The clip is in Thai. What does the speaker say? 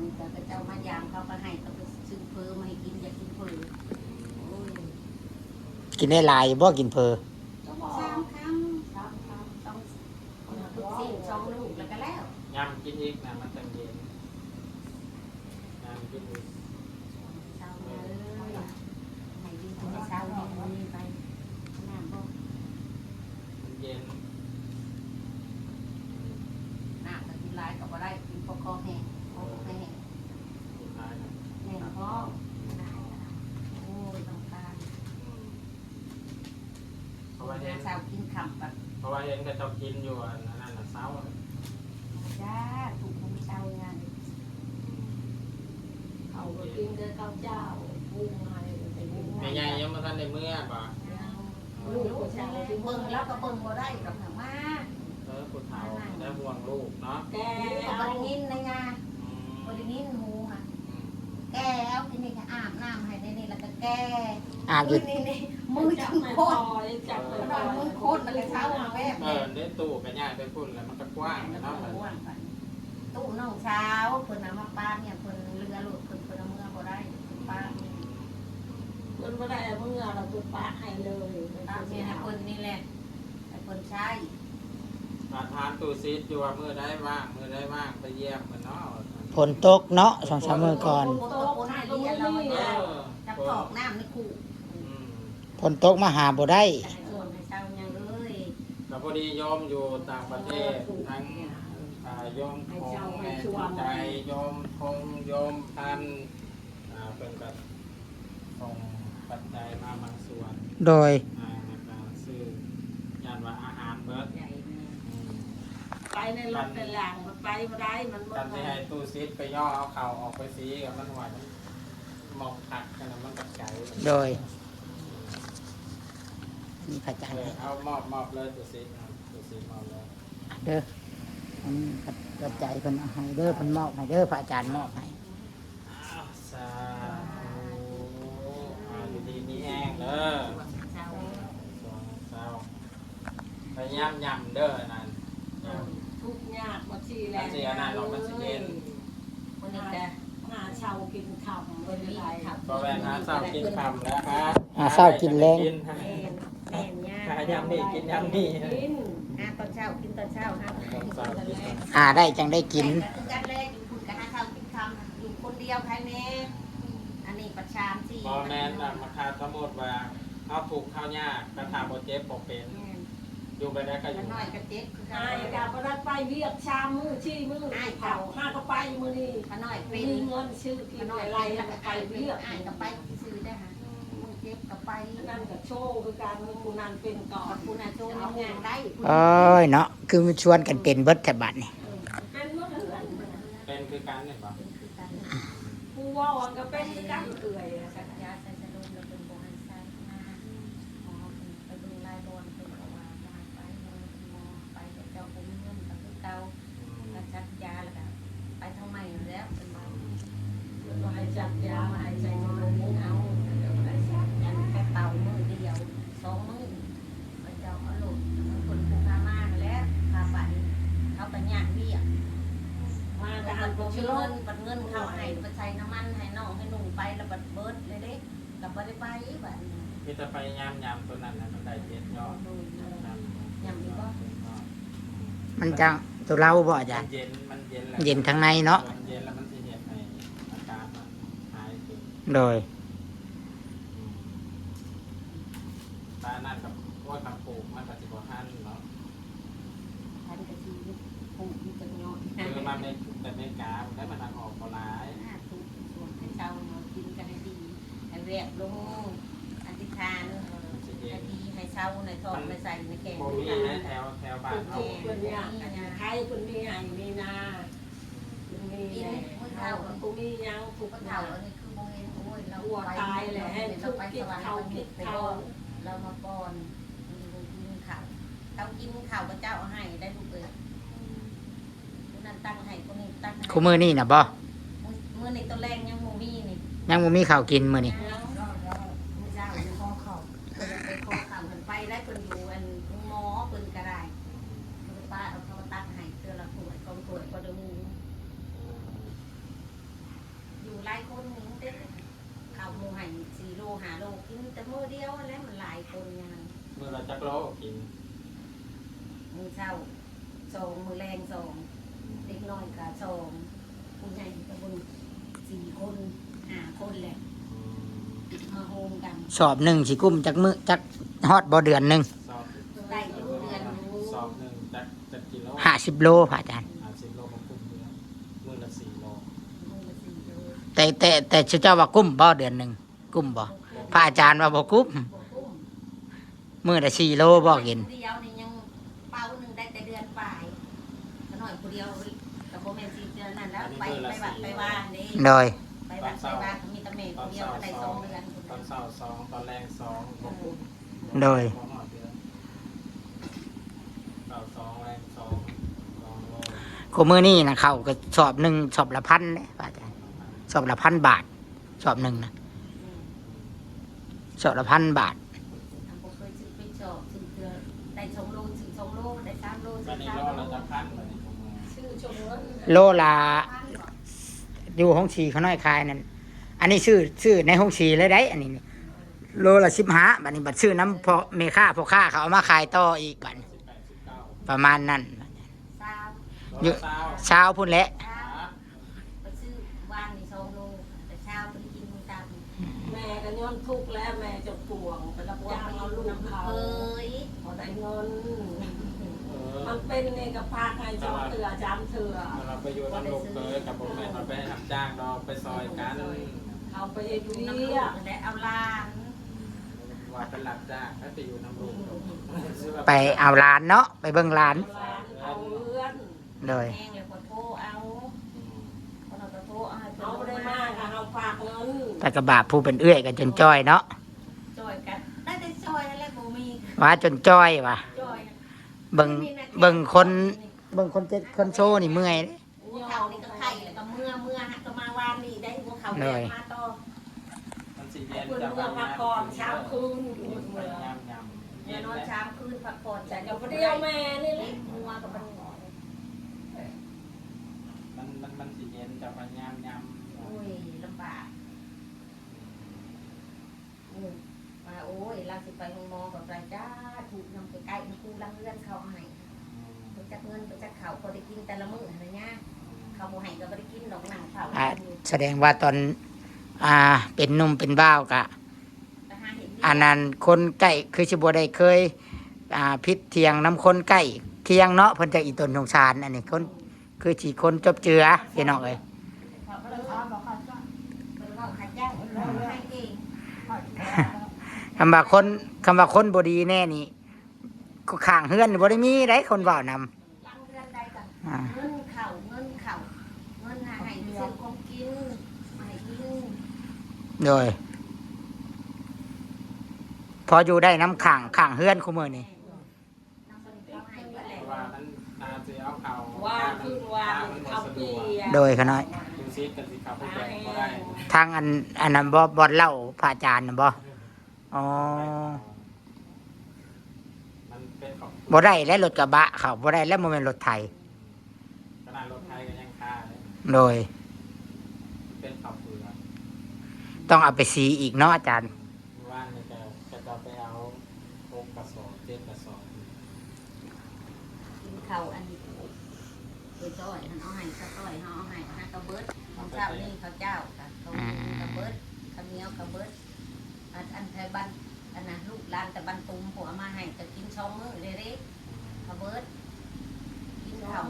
นี่ก็เจ้ามายามเขาก็ให้เขาไปซื้อเพอมาให้กินอยากกินเพอโอ้ยกินได้หลายบ่กินเพอสามคำสามคำต้องคนละทุกสิ่งสองลูกแล้วก็แล้วยำกินอีกนะมันจังเย็นยำกินอีก เช้าเลยให้ดีกินเช้าเนี่ยมันมีไปน้ำบ่ มันเย็น น้ำก็กินหลายก็บ่ได้กินพอคอแห้งคอแห้ง สุดท้ายนะ แห้งพอโอ้ยต้องการ อืม เพเพราะราะว่าว่าเห็นเช้ากินคำแบบเพราะว่าเห็นก็ชอบกินอยู่อันนั้นน่ะเช้าอะจ้าถูกของเช้างานเขาก็กินแต่ข้าวเจ้าพุงอะไรไปบุ้งแม่ใหญ่ยังมาทันในเมื่อป่ะลูกผู้ชายที่เบิ่งแล้วก็เบิ่งบ่ได้กับหนังมาเออผู้เฒ่าได้ห่วงลูกเนาะแกบ่เอาได้ยินนะยาอืมบ่ได้ยินหูค่ะอืม แกเอาที่นี่ก็อาบน้ำให้ในนี่แล้วก็แกอาบอยู่นี่นี่มือจัจับงไม่โคพตอรจับไม่มันพนออนมือโคตรมันเลยเช้ามาแวบเออได้ตู้กันยากได้พุ่นแล้วมันก็กว้างเนาะมันตู้น้องเช้าเพิ่นเอามาป้าเนี่ยเพิ่นเรือลูกเพิ่นเพิ่นเอาเมื่อบ่ได้ป้ามันไม่ได้เมื่อเราตัวปากให้เลยป้าเนี่ยให้เพิ่นนี่แหละให้เพิ่นใช้มาทานตู้ซีดอยู่ว่ามือได้ว่างมือได้ว่างไปเยี่ยมมันเนาะฝ นตกเนาะสองสามมื้อก่อนโตคนให้เรียนเราเนี่ยเออจับตอกน้ำในคู่อืมฝนตกมาหาบ่ได้ให้ส่วนให้เช้ายังเลยก็พอดีโยมอยู่ต่างประเทศทั้งอ่าโยมของแม่ใจโยมพงโยมพันอ่าเป็นแบบส่งปัจจัยมาบางส่วน โดย อ่าในการซื้อยานว่าอาหารเบิร์ด ใหญ่แม่ อืม ไปในรถในหลังมันไปไม่ได้มันการที่ให้ตู้ซิดไปย่อเอาเข่าออกไปสีกับมันหวานมองผักกันนะมันกับใจโดยนี่พระอาจารย์เออเอามอบมอบเลยตู้ซิดครับตู้ซิดมอบเลยเด้ออันนี้พระใจเพิ่นเอาให้เด้อเพิ่นมอบให้เด้อพระอาจารย์มอบให้อ้าวสาธุอ่าอยู่ดีมีแห้งเด้อเช้าสองเศร้าพยายามยำเด้อนั่นทุกยาก มาทีแล้มันสิอันนั้นเรามันสิเย็นคนนี้จะหาเช่ากินคำคไม่นเป็นนี้ไรขับก็แวนหาเศร้ากินคำแล้วครับหาเช้ากินแรงกินฮะแม่นแม่นย่าหายำนี่กินยำนี่กินหาตอนเช้ากินตอนเช้าฮะกินตอนแรกหาได้จังได้กินคือกันแรกอยู่คุณกันหาเช้ากินคำอยู่คนเดียวใครแม่อันนี้ประชามสี่พอแมนน่ะมาคาสมมติว่าเอาถูกข้าวยากกระทาโบเจ็บโบเป็น อยู่ไปได้ก็อกัยู่นน้อยกับเจ็ดคือกัอายนกาบได้ไปเรียกชามมือชี้มือเผาห้าก็ไปมือนี่กันน้อยเป็มีนเงินซื้อกิกันนน้อยอะไรไปแล้วกัก็บไปไปเรีเรียยกกอ่านกับไปซื้อได้ฮะมึงเจ็บกับไปนั่นก็โชว์คือการมีกูนันเป็นก่อขอนบคุณอาโจนงานได้โอ้ยเนาะคือมันชวนกันเป็นเบิดแต่บัดนี่เป็นเมื่อเดือนเป็นคือกันเนี่ยปะกูว่าวันก็เป็นกันเอื่อยสัญญาใส่สะดุ้งแล้วเป็นโบราณใส่มาหมอไปดูลายบอลเป็นกว่าทางไปหมอไปเจ้าผมเงินกับคือเก่าก็จัดยาแล้วก็ไปทำไมแล้วเป็นมามาให้จับยามาให้ใจนอนนี่เอาอันแค่เป่ามือเดียวสองมือพระเจ้าเอาลูกคนผูกพามาแล้วพาไปเขาปัญญาเบี้ยมามาแต่แต่หัหันนบ่บ่ชื่ชื่ออเงินปัดเงินเข้าให้ปัดใช้น้ำมันให้น้องให้หนุ่งไปแล้วบัดเบิดเลยเด้กับบ่ได้ไปบัดนี้มีแต่ไปยำยำตัวนั้นนะมันได้เจ็ดยอดดูยำมันจัง ตัวเราบ่อาจารมันย์ เย็นมันเย็นแหละเย็นข้างในเนาะ มันเย็นแล้วมันจะเห็นในอาการมันหายไปโดยตานั่นกับว่ากับปลูกมันกับสิบหันเนาะทันกะสิผูกที่จังยอดคือมันเป็นแต่เป็นกาได้มันทางออกก็ร้ายหน้าทุกส่วนให้เจ้ามากินกันให้ดีให้แวบลงอธิษฐานมันจะเย็ ให้นดีให้เช้าในทองในใส่ในแกงโมมีในแถวแถวบ้าเป็นนเขาที่เป็นเนี่ยใครเป็นมีไห้มีนาเป็นมีกินเนี่ยมื้อเท่าเช้ากูมียังถูกก็เท่าเท่าอันนี้คือโมเห็นโอ้ยเราหัวไปตายแหละให้เราทุกไปคิสดวรรค์เขาเราคิคิดดไปเขาก่อนเรามาก่อนเรากินข้าวเรากินข้าวพระเจ้าให้ได้ลูกเอ้ยคนนั้นตั้งให้คนนี้ตั้งให้คู่มือนี่น่ะบ่มื้อนี้ตัวแรงยังโมมีนี่ยังบ่มีข้าวกินมื้อนี้ มื้อเช้าอยู่คอเข่าเพิ่นไปคอเข่าเพิ่นไปได้เพิ่นอยู่อันหมอเพิ่นก็ได้เพิ่นป้าเอาเขามาตั้งให้เทื่อละถ้วยสองถ้วยก็ได้หมูายคนหนึ่งเด้ข้าวหมูให้สี่โลห้าโล กินแต่มื้อเดียวแล้วมันหลายคนอย่างนั้นเมื่อเราจักโลกินมื้อเช้าสองมื้อแรงสองเด็กน้อยก็สองผู้ใหญ่ก็เบิ่งสี่คนห้าคนแหละอืมมาโฮมกันสอบหนึ่งสิกุ้มจักมือจักฮอดบ่เดือนหนึ่งสอบได้อยู่เดือนหนึ่งสอบหนึ่งจักจักกิโลห้าสิบโลพระอาจารย์ห้าสิบโลมาคุ้มเดือนมื้อละสี่โลมื้อละสี่โลแต่แต่แต่เจ้าว่ากุ้มบ่เดือนหนึ่งกุ้มบ่ พระอาจารย์ว่าบ่กุ้มบ่กุ้มมือละสี่โลบ่กินผู้เดียวนี่ยังเป้าหนึ่งได้แต่เดือนปลายก็หน่อยผู้เดียวกับโบแมนซีเดือนนั้นแล้วไปไปวัดไปว่านี่โดยไปวัดไปว่ามีตะเมฆผู้เดียวก็ได้สองเดือนตอนเช้าสองตอนแรงสองบ่คุ้มโดยบ่ฮอดเดือนเช้าสองแรงสองสองโลกูมือนี่นะเขาก็สอบหนึ่งสอบละพันเนี่ยพระอาจารย์สอบละพันบาท สอบหนึ่งนะ สอบละพันบาททำบ่เคยซื้อไปจอบซื้อเดือนได้สองโลซื้อสองโลได้สามโลตอซื้นอนี้สามโลโลละจะพันเลยผมว่าชื่อชมรมโลละอยู่ห้องสีเขาน้อยคายนั่นอันนี้ชื่อชื่อในห้องสีเลยได้ อันนี้นี่โลละสิบห้าบัดนี้บัดชื่อน้ำพอเมค่าพอค่าเขาเอามาขายต่ออีกบัดสิบแปดสิบเก้าประมาณนั้นสามโลละเช้าเช้าพุ่นแหละสามไปซื้อวานนี่สองโลแต่เช้าไปกินมื้อตามแม่ก็ย้อนทุกข์แล้วแม่ นเออมันเป็นในกับพากให้จอเถื่อจามเถื่อเราไปอยู่น้ำลูกเคยกับผมแม่เราไปรับจ้างเราไปซอยกันเอาไปเฮ็ดอยู่เวีน้ำลูยกและเอาลานว่าเป็นหลับจ้างถ้าไปอยู่น้ำลูกไปเอาร้านเนาะไปเบิ่งร้านเอาเรือนเลยแห้งเลยกดโทรเอาคนเราก็โทรเอาให้เพิ่นเอาลงได้มากอะเอาฝากเงินแต่กระบาผู้เป็นเอื้อยกันจนจ้อยเนาะ จอยกันได้แต่จอยนั่นแหละบ่มี ว่าจนจ้อยว่ะจอยเบิ่งเบิ่งคนเบิ่งคนเจ็ดคนโชว์นี่เมื่อยเด้หัวเขานี่ก็ไข่แล้วก็เมื่อเมื่อฮะก็มาวานนี่ได้หัวเขาเหนื่แม่อยมาต่อมันสีเย็นเพื่อนจะเมื่อพักก่อนเช้าคืนอยู่เมื่อยำยำเดี๋ยวนอนเช้าคืนพักผ่อนแต่แต่เดี๋ยวเดียวแม่นี่แหเล็ละกหัวกับมันหงอยมันมันมันสีเย็นจะพยายามยำโอ้ยลำบากอื มว่าโอ้ยเราสิไปโรงหมอกับรายจ้าถูกนำไปใกล้ๆครูลังเลื่อนเขาให้ไปจักเงินไปจักเขาก็ได้กินแต่ละมื้ออะไรเงี้ยเขาบ่ให้ก็บ่ได้กินดอกหนังเขาอ่าแสดงว่าตอนอ่าเป็นหนุ่มเป็นบ่าวกะไปหาเห็นอันนั้นคนใกล้คือสิบ่ได้เคยอ่าพิษเทียงน้ำคนใกล้เคียงเนาะเพิ่นจะอีตนสงสารอันนี้คนคือสิคนจบเจือพี่น้องเอ้ย เขาก็เลยเอาบอกเขาว่าเพิ่นเว้าขาจ้างเพิ่นเว้าให้เอง คำว่าคนคำว่าคนบ่ดีแน่นี่ก็ข้างเฮือนบ่ได้มีได้คนเว้านำลังเลื่อนได้กันอ่าเงินเข่าเงินเข่าเงินหาให้ซื้อของกินมาให้กินโดยพออยู่ได้น้ำข้างข้างเฮือนคุมื้อนี่น้ำมันเขาให้เบิดแหละว่ามันนาจะเอาเขาว่าขึ้นว่าเอาเปียโดยเขาน้อยดูซิกันสิครับผู้แก่ก็ได้ทางอันอันนั้นบ่บ่เล่าพระอาจารย์น่ะบ่ อ๋อมันเป็นของบ่ได้และรถกระบะเขาบ่ได้แล้วบ่แม่นรถไถขนาดรถไทยก็ยังค่าเลยโดย เป็นขับเรือต้องเอาไปสีอีกเนาะอาจารย์ ว่านนี่จะจะจะไปเอาหกกระสอบเจ็ดกระสอบกินเข่าอันนี้เบิดจ้อยมันเอาให้ข้าวต้อยเขาเอาให้ฮะกระเบิดของเจ้านี่เขาเจ้ากับเขากระเบิดข้าวเหนียวกระเบิด อันอันไทยบ้านอันนั้นลูกหลานแต่บ้านตุ้มหัวมาให้จะกินช่องมือเด้ๆกระเบิดกินข้าว